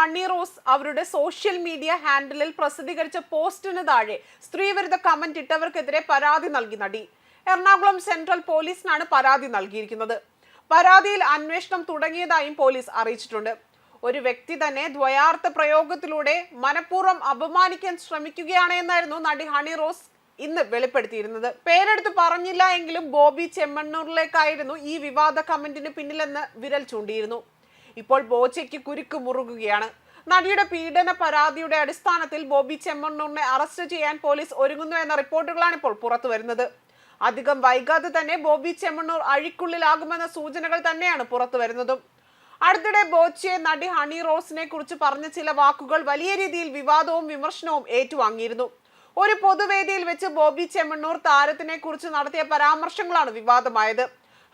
Honey Rose അവരുടെ social media ഹാൻഡിലിൽ പ്രസിദ്ധീകരിച്ച പോസ്റ്റിന് താഴെ സ്ത്രീവിരുദ്ധ കമന്റ് ഇട്ടവർക്കെതിരെ പരാതി നൽകി നടി. എറണാകുളം സെൻട്രൽ പോലീസിനാണ് പരാതി നൽകിയിരിക്കുന്നത്. പരാതിയിൽ അന്വേഷണം തുടങ്ങിയതായും പോലീസ് അറിയിച്ചിട്ടുണ്ട്. ഒരു വ്യക്തി തന്നെ ദ്വയാർത്ഥ പ്രയോഗത്തിലൂടെ മനഃപൂർവം അപമാനിക്കാൻ ശ്രമിക്കുകയാണ് എന്നായിരുന്നു നടി ഹണി റോസ് ഇന്ന് വെളിപ്പെടുത്തിയിരുന്നത്. പേരെടുത്ത് പറഞ്ഞില്ല എങ്കിലും ബോബി ചെമ്മണ്ണൂരിലേക്കായിരുന്നു ഈ വിവാദ കമന്റിന് പിന്നിലെന്ന് വിരൽ ചൂണ്ടിയിരുന്നു. ഇപ്പോൾ ബോച്ചയ്ക്ക് കുരുക്ക് മുറുകുകയാണ്. നടിയുടെ പീഡന പരാതിയുടെ അടിസ്ഥാനത്തിൽ ബോബി ചെമ്മണ്ണൂറിനെ അറസ്റ്റ് ചെയ്യാൻ പോലീസ് ഒരുങ്ങുന്നു എന്ന റിപ്പോർട്ടുകളാണ് ഇപ്പോൾ പുറത്തു വരുന്നത്. അധികം വൈകാതെ തന്നെ ബോബി ചെമ്മണ്ണൂർ അഴിക്കുള്ളിലാകുമെന്ന സൂചനകൾ തന്നെയാണ് പുറത്തു വരുന്നതും. അടുത്തിടെ ബോച്ചിയെ നടി ഹണി റോസിനെ കുറിച്ച് പറഞ്ഞ ചില വാക്കുകൾ വലിയ രീതിയിൽ വിവാദവും വിമർശനവും ഏറ്റുവാങ്ങിയിരുന്നു. ഒരു പൊതുവേദിയിൽ വെച്ച് ബോബി ചെമ്മണ്ണൂർ താരത്തിനെ കുറിച്ച് നടത്തിയ പരാമർശങ്ങളാണ് വിവാദമായത്.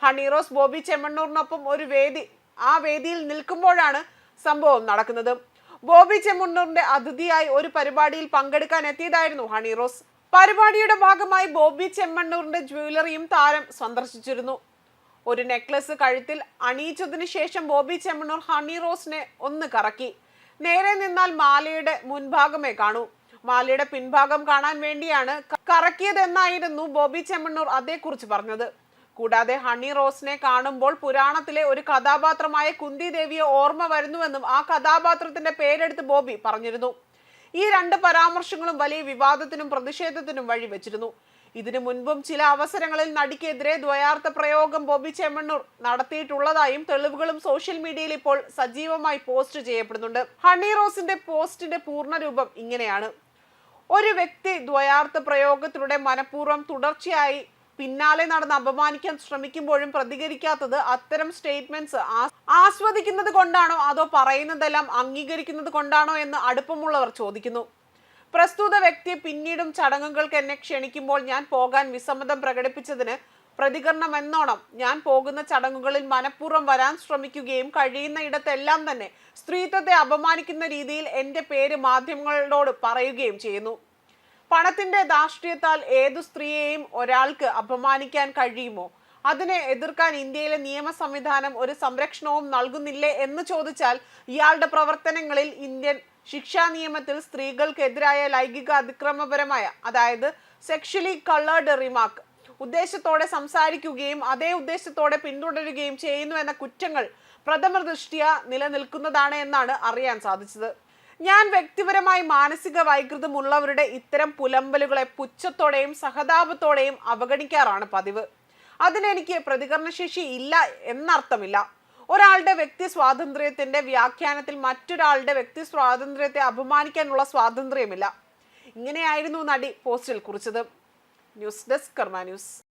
ഹണി റോസ് ബോബി ചെമ്മണ്ണൂറിനൊപ്പം ഒരു വേദി ആ വേദിയിൽ നിൽക്കുമ്പോഴാണ് സംഭവം നടക്കുന്നത്. ബോബി ചെമ്മണ്ണൂറിന്റെ അതിഥിയായി ഒരു പരിപാടിയിൽ പങ്കെടുക്കാൻ എത്തിയതായിരുന്നു ഹണി റോസ്. പരിപാടിയുടെ ഭാഗമായി ബോബി ചെമ്മണ്ണൂറിന്റെ ജ്വല്ലറിയും താരം സന്ദർശിച്ചിരുന്നു. ഒരു നെക്ലസ് കഴുത്തിൽ അണിയിച്ചതിന് ശേഷം ബോബി ചെമ്മണ്ണൂർ ഹണി റോസിനെ ഒന്ന് കറക്കി. നേരെ നിന്നാൽ മാലയുടെ മുൻഭാഗമേ കാണൂ. മാലയുടെ പിൻഭാഗം കാണാൻ വേണ്ടിയാണ് കറക്കിയതെന്നായിരുന്നു ബോബി ചെമ്മണ്ണൂർ അതേക്കുറിച്ച് പറഞ്ഞത്. കൂടാതെ ഹണി റോസിനെ കാണുമ്പോൾ പുരാണത്തിലെ ഒരു കഥാപാത്രമായ കുന്തി ദേവിയെ ഓർമ്മ വരുന്നുവെന്നും ആ കഥാപാത്രത്തിന്റെ പേരെടുത്ത് ബോബി പറഞ്ഞിരുന്നു. ഈ രണ്ട് പരാമർശങ്ങളും വലിയ വിവാദത്തിനും പ്രതിഷേധത്തിനും വഴിവെച്ചിരുന്നു ഇതിനു മുൻപും ചില അവസരങ്ങളിൽ നടിക്കെതിരെ ദ്വയാർത്ഥ പ്രയോഗം ബോബി ചെമ്മണ്ണൂർ നടത്തിയിട്ടുള്ളതായും തെളിവുകളും സോഷ്യൽ മീഡിയയിൽ ഇപ്പോൾ സജീവമായി പോസ്റ്റ് ചെയ്യപ്പെടുന്നുണ്ട്. ഹണി റോസിന്റെ പോസ്റ്റിന്റെ പൂർണരൂപം ഇങ്ങനെയാണ്. ഒരു വ്യക്തി ദ്വയാർത്ഥ പ്രയോഗത്തിലൂടെ മനഃപൂർവം തുടർച്ചയായി പിന്നാലെ നടന്ന് അപമാനിക്കാൻ ശ്രമിക്കുമ്പോഴും പ്രതികരിക്കാത്തത് അത്തരം സ്റ്റേറ്റ്മെന്റ്സ് ആസ്വദിക്കുന്നത് കൊണ്ടാണോ അതോ പറയുന്നതെല്ലാം അംഗീകരിക്കുന്നത് കൊണ്ടാണോ എന്ന് അടുപ്പമുള്ളവർ ചോദിക്കുന്നു. പ്രസ്തുത വ്യക്തിയെ പിന്നീടും ചടങ്ങുകൾക്ക് എന്നെ ക്ഷണിക്കുമ്പോൾ ഞാൻ പോകാൻ വിസമ്മതം പ്രകടിപ്പിച്ചതിന് പ്രതികരണം എന്നോണം ഞാൻ പോകുന്ന ചടങ്ങുകളിൽ മനഃപൂർവം വരാൻ ശ്രമിക്കുകയും കഴിയുന്ന ഇടത്തെല്ലാം തന്നെ സ്ത്രീത്വത്തെ അപമാനിക്കുന്ന രീതിയിൽ എന്റെ പേര് മാധ്യമങ്ങളോട് പറയുകയും ചെയ്യുന്നു. പണത്തിന്റെ ധാർഷ്ട്യത്താൽ ഏതു സ്ത്രീയെയും ഒരാൾക്ക് അപമാനിക്കാൻ കഴിയുമോ? അതിനെ എതിർക്കാൻ ഇന്ത്യയിലെ നിയമ സംവിധാനം ഒരു സംരക്ഷണവും നൽകുന്നില്ലേ എന്ന് ചോദിച്ചാൽ ഇയാളുടെ പ്രവർത്തനങ്ങളിൽ ഇന്ത്യൻ ശിക്ഷാ നിയമത്തിൽ സ്ത്രീകൾക്കെതിരായ ലൈംഗിക അതിക്രമപരമായ അതായത് സെക്ഷലി കളേർഡ് റിമാർക്ക് ഉദ്ദേശത്തോടെ സംസാരിക്കുകയും അതേ ഉദ്ദേശത്തോടെ പിന്തുടരുകയും ചെയ്യുന്നു എന്ന കുറ്റങ്ങൾ പ്രഥമ ദൃഷ്ടിയ നിലനിൽക്കുന്നതാണ് എന്നാണ് അറിയാൻ സാധിച്ചത്. ഞാൻ വ്യക്തിപരമായി മാനസിക വൈകൃതമുള്ളവരുടെ ഇത്തരം പുലമ്പലുകളെ പുച്ഛത്തോടെയും സഹതാപത്തോടെയും അവഗണിക്കാറാണ് പതിവ്. അതിനെനിക്ക് പ്രതികരണശേഷി ഇല്ല എന്നർത്ഥമില്ല. ഒരാളുടെ വ്യക്തി സ്വാതന്ത്ര്യത്തിന്റെ വ്യാഖ്യാനത്തിൽ മറ്റൊരാളുടെ വ്യക്തി സ്വാതന്ത്ര്യത്തെ അപമാനിക്കാനുള്ള സ്വാതന്ത്ര്യമില്ല. ഇങ്ങനെയായിരുന്നു നടി പോസ്റ്റിൽ കുറിച്ചത്. News desk Karma news.